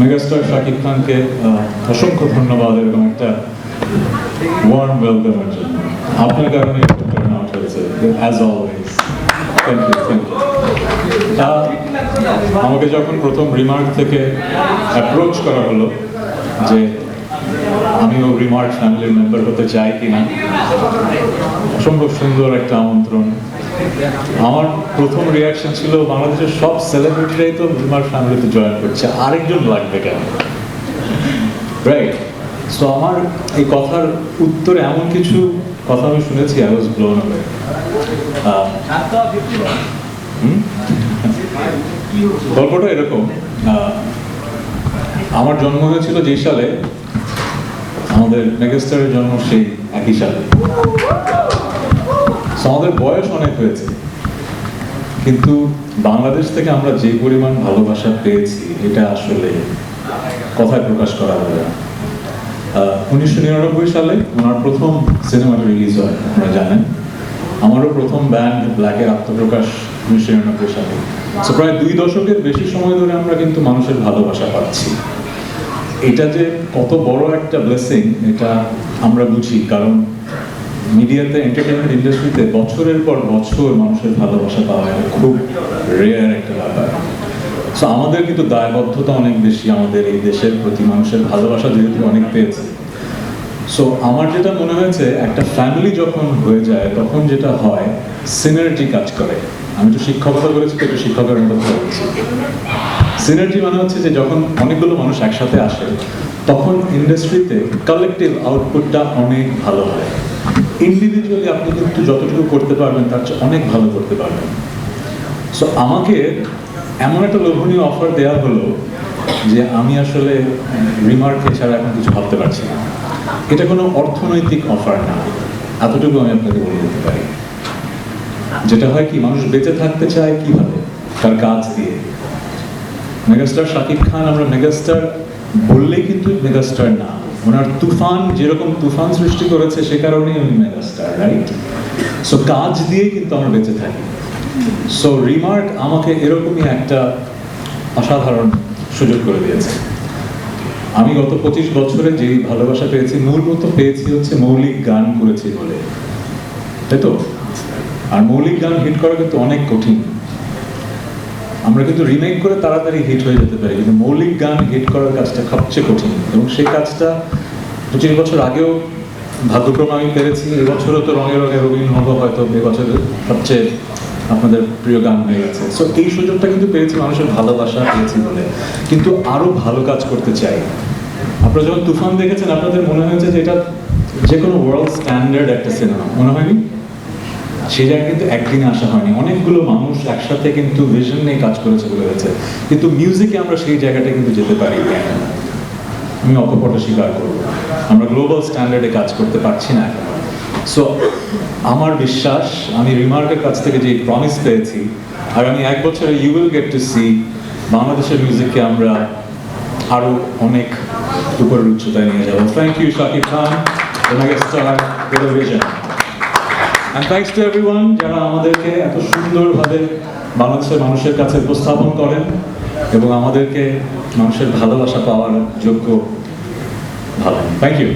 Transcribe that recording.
Megastar Shakib খানকে অসংখ্য ধন্যবাদ, এরকম একটা ওয়ার্ম ওয়েলকামের জন্য। আপনার কারণে turn as always thank you thank you আমাকে যখন প্রথম রিমার্ক থেকে অ্যাপ্রোচ করা হলো যে আমিও রিমার্ক ফ্যামিলির মেম্বার হতে চাই কিনা, অসম্ভব সুন্দর একটা আমন্ত্রণ। আমার প্রথম রিয়াকশন ছিল, বাংলাদেশের সব সেলিব্রিটিরাই তো রিমার্ক ফ্যামিলিতে জয়েন করছে, আরেকজন লাগবে কেন? রাইট সো আমার এই কথার উত্তরে এমন কিছু কথা আমি শুনেছি আই ওয়াজ ব্লোন অ্যাওয়ে গল্পটা এরকম আমার জন্ম হয়েছিল যে সালে, আমাদের মেগাস্টারের জন্ম সেই একই সালে। আমাদের বয়স অনেক হয়েছে। কিন্তু বাংলাদেশ থেকে আমরা যে পরিমাণ ভালোবাসা পেয়েছি, এটা আসলে কথায় প্রকাশ করা হবে উনিশশো নিরানব্বই সালে ওনার প্রথম সিনেমাটা রিলিজ হয়, আপনারা জানেন। আমারও প্রথম ব্যান্ড ব্ল্যাকের আত্মপ্রকাশ উনিশশো নিরানব্বই সালে। প্রায় দুই দশকের বেশি সময় ধরে আমরা কিন্তু মানুষের ভালোবাসা পাচ্ছি। এটা যে কত বড় একটা ব্লেসিং এটা আমরা বুঝি। কারণ মিডিয়াতে এন্টারটেনমেন্ট ইন্ডাস্ট্রিতে বছরের পর বছর মানুষের ভালোবাসা পাওয়া এটা খুব রেয়ার একটা ব্যাপার। সো আমাদের কিন্তু দায়বদ্ধতা অনেক বেশি আমাদের এই দেশের প্রতি মানুষের ভালোবাসা যেহেতু অনেক পেয়েছে। সো আমার যেটা মনে হয়েছে, একটা ফ্যামিলি যখন হয়ে যায়, তখন যেটা হয় সিনার্জি কাজ করে। আমি তো শিক্ষকতা করেছি তো একটু শিক্ষকের মতো সিনার্জি মানে হচ্ছে যে যখন অনেকগুলো মানুষ একসাথে আসে তখন ইন্ডাস্ট্রিতে কালেকটিভ আউটপুটটা অনেক ভালো হয়। ইন্ডিভিজুয়ালি আপনি কিন্তু যতটুকু করতে পারবেন, তার চেয়ে অনেক ভালো করতে পারবেন। সো আমাকে এমন একটা লোভনীয় অফার দেওয়া হলো যে আমি আসলে রিমার্ক ছাড়া এখন কিছু ভাবতে পারছি না। এটা কোনো অর্থনৈতিক অফার না। এতটুকু আমি আপনাকে বলে দিতে পারি। যেটা হয় কি, মানুষ বেঁচে থাকতে চায় কীভাবে? তার কাজ দিয়ে। মেগাস্টার শাকিব খান, আমরা মেগাস্টার বললেই কিন্তু মেগাস্টার না। ওনার তুফান, যেরকম তুফান সৃষ্টি করেছে, সে কারণেই উনি মেগাস্টার রাইট সো কাজ দিয়ে কিন্তু আমরা বেঁচে থাকি। সো রিমার্ক আমাকে এরকমই একটা অসাধারণ সুযোগ করে দিয়েছে। আমি গত পঁচিশ বছরে যেই ভালোবাসা পেয়েছি মূলত পেয়েছি হচ্ছে মৌলিক গান করেছি বলে। তাই তো? আর মৌলিক গান হিট করা কিন্তু অনেক কঠিন। আমরা কিন্তু রিমেক করে তাড়াতাড়ি হিট হয়ে যেতে পারি, কিন্তু মৌলিক গান হিট করার কাজটা সবচেয়ে কঠিন। এবং সেই কাজটা পঁচিশ বছর আগেও ভাগ্যক্রমে আমি পেরেছি। এবছরও তো রঙে রঙে রবীন্দ্র হব হয়তো এবছরের সবচেয়ে আপনাদের প্রিয় গান হয়ে গেছে। সো এই সুযোগটা কিন্তু পেয়েছি, মানুষের ভালোবাসা পেয়েছি বলে। কিন্তু আরও ভালো কাজ করতে চাই। আপনারা যখন তুফান দেখেছেন, আপনাদের মনে হয়েছে যে এটা যে কোনো ওয়ার্ল্ড স্ট্যান্ডার্ড একটা সিনেমা মনে হয়নি? সেই জায়গায় কিন্তু একদিনে আসা হয়নি। অনেকগুলো মানুষ একসাথে কিন্তু ভিশন নিয়ে কাজ করেছে বলে হয়েছে। কিন্তু মিউজিকে আমরা সেই জায়গাটা কিন্তু যেতে পারি আমি অকপট স্বীকার করব। আমরা গ্লোবাল স্ট্যান্ডার্ডে কাজ করতে পারছি না সো আমার বিশ্বাস, আমি রিমার্কের কাছ থেকে যে প্রমিস পেয়েছি, আর আমি এক বছরে you will get to see বাংলাদেশের মিউজিককে আমরা আরও অনেক উপরের উচ্চতায় নিয়ে যাব। Thank you Shakib Khan megastar television and thanks to everyone যারা আমাদেরকে এত সুন্দরভাবে বাংলাদেশের মানুষের কাছে উপস্থাপন করেন এবং আমাদেরকে মানুষের ভালোবাসা পাওয়ার যোগ্য ভালো থ্যাংক ইউ